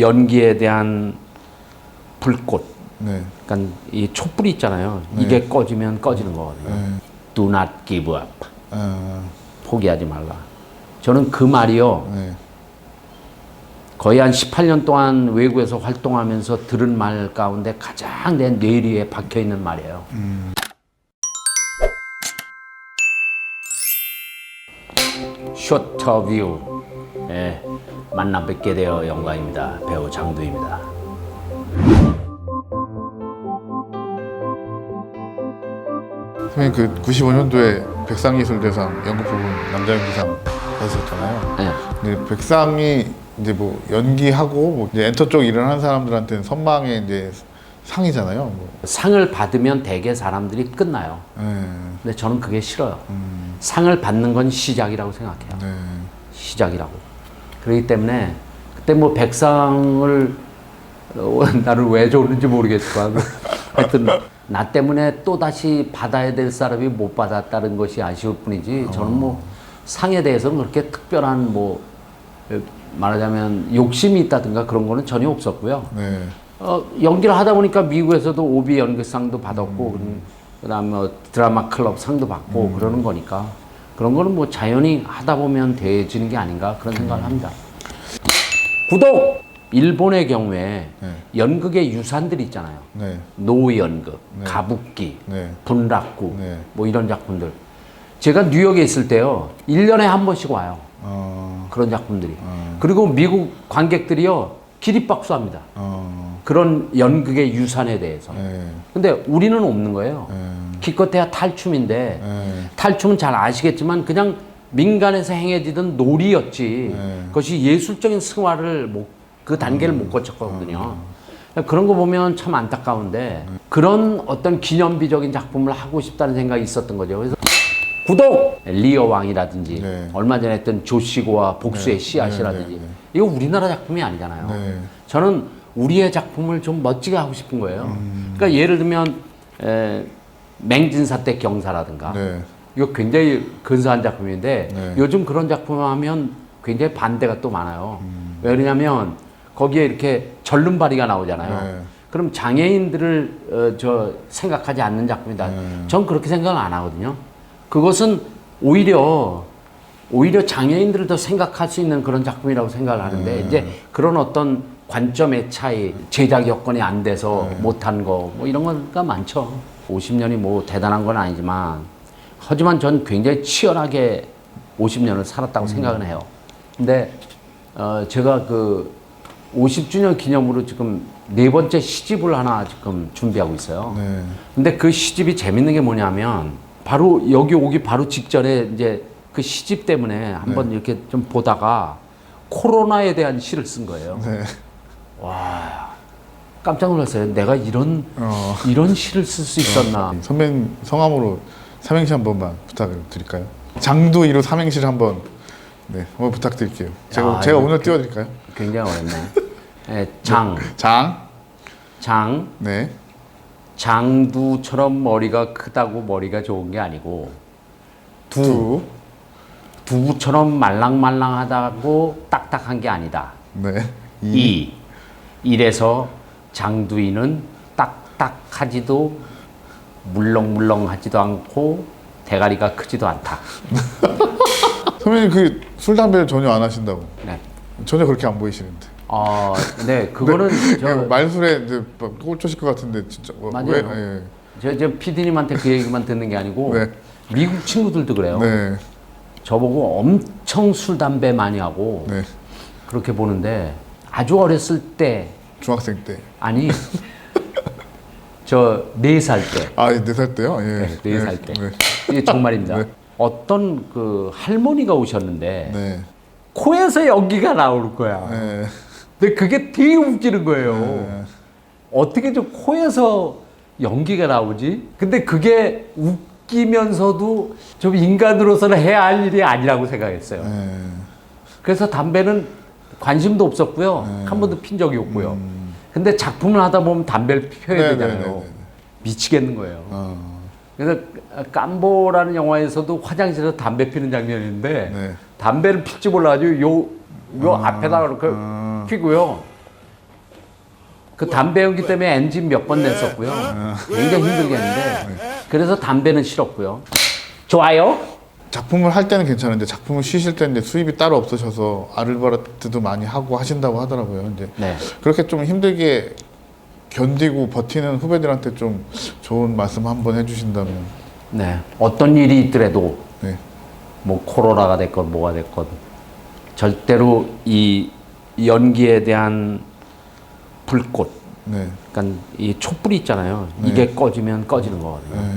연기에 대한 불꽃, 네. 그러니까 이 촛불이 있잖아요. 네. 이게 꺼지면 꺼지는 거거든요. 네. Do not give up. 아, 포기하지 말라. 저는 그 말이요. 네. 거의 한 18년 동안 외국에서 활동하면서 들은 말 가운데 가장 내 뇌리에 박혀 있는 말이에요. 쇼터뷰 예, 만나 뵙게 되어 영광입니다. 배우 장두입니다. 선생님 그 95년도에 백상예술대상 연극 부분 남자 연기상 받으셨잖아요. 예. 근데 백상이 이제 뭐 연기하고 뭐 이제 엔터 쪽 일을 하는 사람들한테는 선망의 이제 상이잖아요. 뭐. 상을 받으면 대개 사람들이 끝나요. 네. 근데 저는 그게 싫어요. 음, 상을 받는 건 시작이라고 생각해요. 네. 시작이라고. 그렇기 때문에 그때 뭐 백상을 어, 나를 왜 줬는지 모르겠지만 하여튼 나 때문에 또 다시 받아야 될 사람이 못 받았다는 것이 아쉬울 뿐이지. 저는 뭐 상에 대해서는 그렇게 특별한 뭐 어, 말하자면 욕심이 있다든가 그런 거는 전혀 없었고요. 네. 어, 연기를 하다 보니까 미국에서도 오비 연극상도 받았고 그다음에 뭐 드라마 클럽 상도 받고 그러는 거니까 그런 거는 뭐 자연히 하다 보면 돼지는 게 아닌가 그런 생각을 합니다. 구독! 일본의 경우에 네. 연극의 유산들이 있잖아요. 네. 노연극, 네. 가부키, 네. 분락구 네. 뭐 이런 작품들. 제가 뉴욕에 있을 때요. 1년에 한 번씩 와요. 어. 그런 작품들이. 어. 그리고 미국 관객들이요. 기립박수합니다. 어. 그런 연극의 유산에 대해서. 네. 근데 우리는 없는 거예요. 네. 기껏해야 탈춤인데 네. 탈춤은 잘 아시겠지만 그냥 민간에서 행해지던 놀이였지. 네. 그것이 예술적인 승화를 못, 그 단계를 못 거쳤거든요. 그런 거 보면 참 안타까운데 그런 어떤 기념비적인 작품을 하고 싶다는 생각이 있었던 거죠. 그래서 구독! 리어 왕이라든지 네. 얼마 전에 했던 조시고와 복수의 네. 씨앗이라든지 네, 네, 네. 이거 우리나라 작품이 아니잖아요. 네. 저는 우리의 작품을 좀 멋지게 하고 싶은 거예요. 그러니까 예를 들면 에, 맹진사 때 경사라든가 네. 이거 굉장히 근사한 작품인데 네. 요즘 그런 작품 하면 굉장히 반대가 또 많아요. 왜냐하면 거기에 이렇게 절름발이가 나오잖아요. 네. 그럼 장애인들을 어, 저 생각하지 않는 작품이다. 네. 전 그렇게 생각을 안 하거든요. 그것은 오히려 오히려 장애인들을 더 생각할 수 있는 그런 작품이라고 생각을 하는데 네. 이제 그런 어떤 관점의 차이, 제작 여건이 안 돼서 네. 못한 거 뭐 이런 거가 많죠. 50년이 뭐 대단한 건 아니지만 하지만 전 굉장히 치열하게 50년을 음. 살았다고 생각은 해요. 근데 어 제가 그 50주년 기념으로 지금 네 번째 시집을 하나 지금 준비하고 있어요. 네. 근데 그 시집이 재밌는 게 뭐냐면 바로 여기 오기 바로 직전에 이제 그 시집 때문에 한번 네. 이렇게 좀 보다가 코로나에 대한 시를 쓴 거예요. 네. 깜짝 놀랐어요. 내가 이런 어. 이런 시를 쓸 수 있었나? 선배님 성함으로 삼행시 한 번만 부탁을 드릴까요? 장두 이로 삼행시를 한번 네, 한번 부탁드릴게요. 제가 야, 제가 오늘 띄워 드릴까요? 굉장히 어렵네. 예, 장, 장, 장, 네, 장두처럼 머리가 크다고 머리가 좋은 게 아니고 두, 두부처럼 말랑말랑하다고 딱딱한 게 아니다. 네, 이 이래서 장두이는 딱딱하지도 물렁물렁하지도 않고 대가리가 크지도 않다. 선배님 그 술 담배를 전혀 안 하신다고 네. 전혀 그렇게 안 보이시는데 어, 네, 그거는 그냥 저, 말술에 이제 막 꼴초실 것 같은데 진짜 뭐, 맞아요. 왜, 예. 저, 저 PD님한테 그 얘기만 듣는 게 아니고 네. 미국 친구들도 그래요. 네, 저보고 엄청 술 담배 많이 하고 네, 그렇게 보는데 아주 어렸을 때 중학생 때, 아니 저 네 살 때. 아, 네 살 때요, 예, 네 살 때. 네, 이게 정말입니다. 네. 어떤 그 할머니가 오셨는데 네, 코에서 연기가 나올 거야. 네, 근데 그게 되게 웃기는 거예요. 네. 어떻게 저 코에서 연기가 나오지? 근데 그게 웃기면서도 좀 인간으로서는 해야 할 일이 아니라고 생각했어요. 네. 그래서 담배는 관심도 없었고요. 네. 한 번도 핀 적이 없고요. 근데 작품을 하다 보면 담배를 피워야 네, 네, 되잖아요. 네, 네, 네. 미치겠는 거예요. 어, 그래서 깜보라는 영화에서도 화장실에서 담배 피는 장면인데 네. 담배를 필지 몰라가지고 요, 요 아, 앞에다가 이렇게 아. 피고요. 그 담배 연기 때문에 엔진 몇 번 냈었고요. 굉장히 힘들게 했는데 그래서 담배는 싫었고요. 좋아요. 작품을 할 때는 괜찮은데 작품을 쉬실 이제 수입이 따로 없으셔서 아르바이트도 많이 하고 하신다고 하더라고요. 이제 네. 그렇게 좀 힘들게 견디고 버티는 후배들한테 좀 좋은 말씀 한번 해주신다면. 네. 어떤 일이 있더라도 네. 뭐 코로나가 됐건 뭐가 됐건 절대로 이 연기에 대한 불꽃, 네. 그러니까 이 촛불이 있잖아요. 이게 꺼지면 꺼지는 거거든요. 네.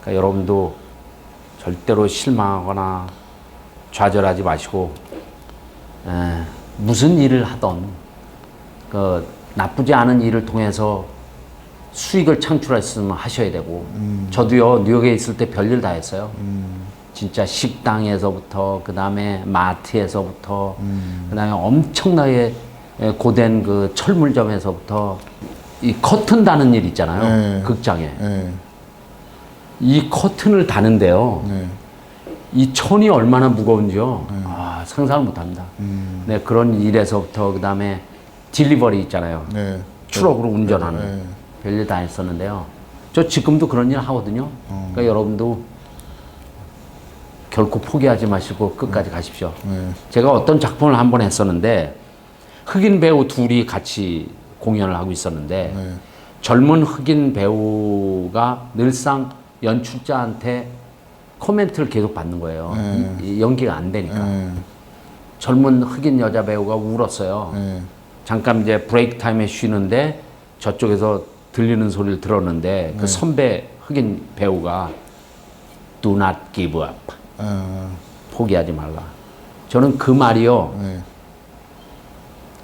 그러니까 여러분도 절대로 실망하거나 좌절하지 마시고 에, 무슨 일을 하던 그 나쁘지 않은 일을 통해서 수익을 창출할 수 있으면 하셔야 되고 저도요 뉴욕에 있을 때 별일 다 했어요. 진짜 식당에서부터 그 다음에 마트에서부터 그 다음에 엄청나게 에, 고된 그 철물점에서부터 이 커튼 다는 일 있잖아요. 네. 극장에 네. 이 커튼을 다는데요. 네. 이 천이 얼마나 무거운지요. 아, 상상을 못 합니다. 음. 네, 그런 일에서부터 그다음에 딜리버리 있잖아요. 네. 트럭으로 운전하는 네. 별일 다 했었는데요. 저 지금도 그런 일 하거든요. 어. 그러니까 여러분도 결코 포기하지 마시고 끝까지 가십시오. 네. 제가 어떤 작품을 한 번 했었는데 흑인 배우 둘이 같이 공연을 하고 있었는데 네. 젊은 흑인 배우가 늘상 연출자한테 코멘트를 계속 받는 거예요. 네. 이- 이 연기가 안 되니까. 네. 젊은 흑인 여자 배우가 울었어요. 네. 잠깐 이제 브레이크 타임에 쉬는데 저쪽에서 들리는 소리를 들었는데 그 선배 흑인 배우가 Do not give up. 아, 포기하지 말라. 저는 그 말이요. 네.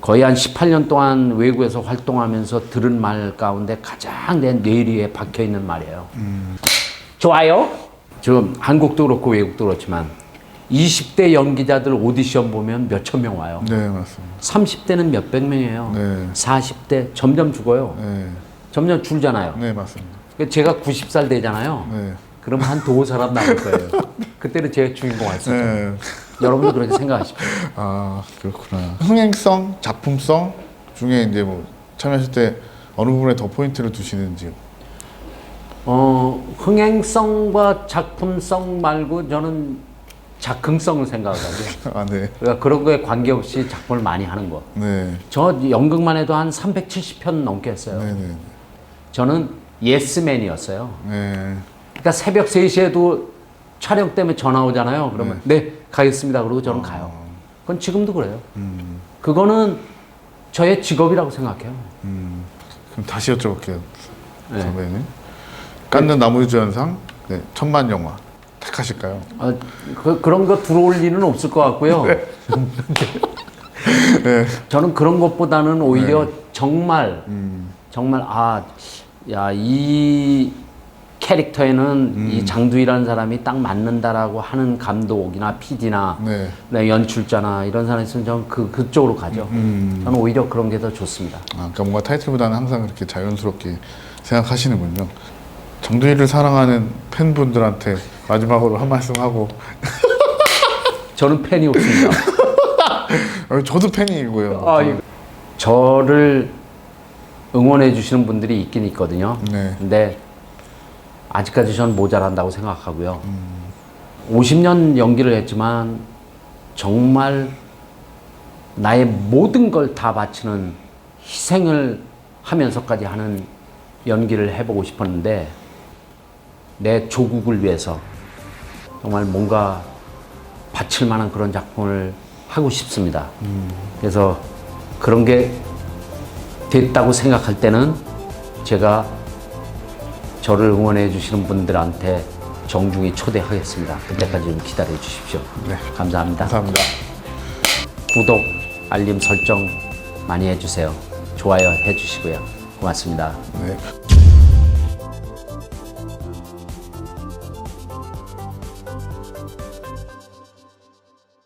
거의 한 18년 동안 외국에서 활동하면서 들은 말 가운데 가장 내 뇌리에 박혀 있는 말이에요. 좋아요. 지금 한국도 그렇고 외국도 그렇지만 20대 연기자들 오디션 보면 몇천 명 와요. 네, 맞습니다. 30대는 몇백 명이에요. 네. 40대 점점 죽어요. 네. 점점 줄잖아요. 네, 맞습니다. 그러니까 제가 90살 되잖아요. 네. 그럼 한 두 사람 남을 거예요. 그때는 제가 주인공 할수 있죠. 네. 여러분도 그렇게 생각하십시오. 아, 그렇구나. 흥행성, 작품성 중에 이제 뭐 참여하실 때 어느 부분에 더 포인트를 두시는지. 어, 흥행성과 작품성 말고 저는 작흥성을 생각하거든요. 아, 네. 그러니까 그런 거에 관계없이 작품을 많이 하는 거. 네. 저 연극만 해도 한 370편 넘게 했어요. 네, 네. 저는 예스맨이었어요. 네. 그러니까 새벽 3시에도 촬영 때문에 전화 오잖아요. 그러면 네, 가겠습니다. 그러고 저는 가요. 그건 지금도 그래요. 음. 그거는 저의 직업이라고 생각해요. 음. 그럼 다시 여쭤볼게요. 네. 선배님. 깐느 나무주연상 네. 천만 영화 택하실까요? 아, 그, 그런 거 들어올 일은 없을 것 같고요. 네. 저는 그런 것보다는 오히려 정말 음. 정말 아, 야, 이 캐릭터에는 음. 이 장두희라는 사람이 딱 맞는다라고 하는 감독이나 PD나 네. 네, 연출자나 이런 사람이 있으면 저는 그, 그쪽으로 가죠. 음. 저는 오히려 그런 게 더 좋습니다. 아, 그러니까 뭔가 타이틀보다는 항상 그렇게 자연스럽게 생각하시는군요. 정두희를 사랑하는 팬분들한테 마지막으로 한 말씀 하고 저는 팬이 없습니다. 어, 저도 팬이고요. 아, 이거. 저를 응원해 주시는 분들이 있긴 있거든요. 네. 근데 아직까지 저는 모자란다고 생각하고요. 50년 연기를 했지만 정말 나의 모든 걸 다 바치는 희생을 하면서까지 하는 연기를 해보고 싶었는데 내 조국을 위해서 정말 뭔가 바칠 만한 그런 작품을 하고 싶습니다. 그래서 그런 게 됐다고 생각할 때는 제가 저를 응원해 주시는 분들한테 정중히 초대하겠습니다. 그때까지 좀 기다려 주십시오. 네. 감사합니다. 감사합니다. 구독, 알림 설정 많이 해주세요. 좋아요 해주시고요. 고맙습니다. 네.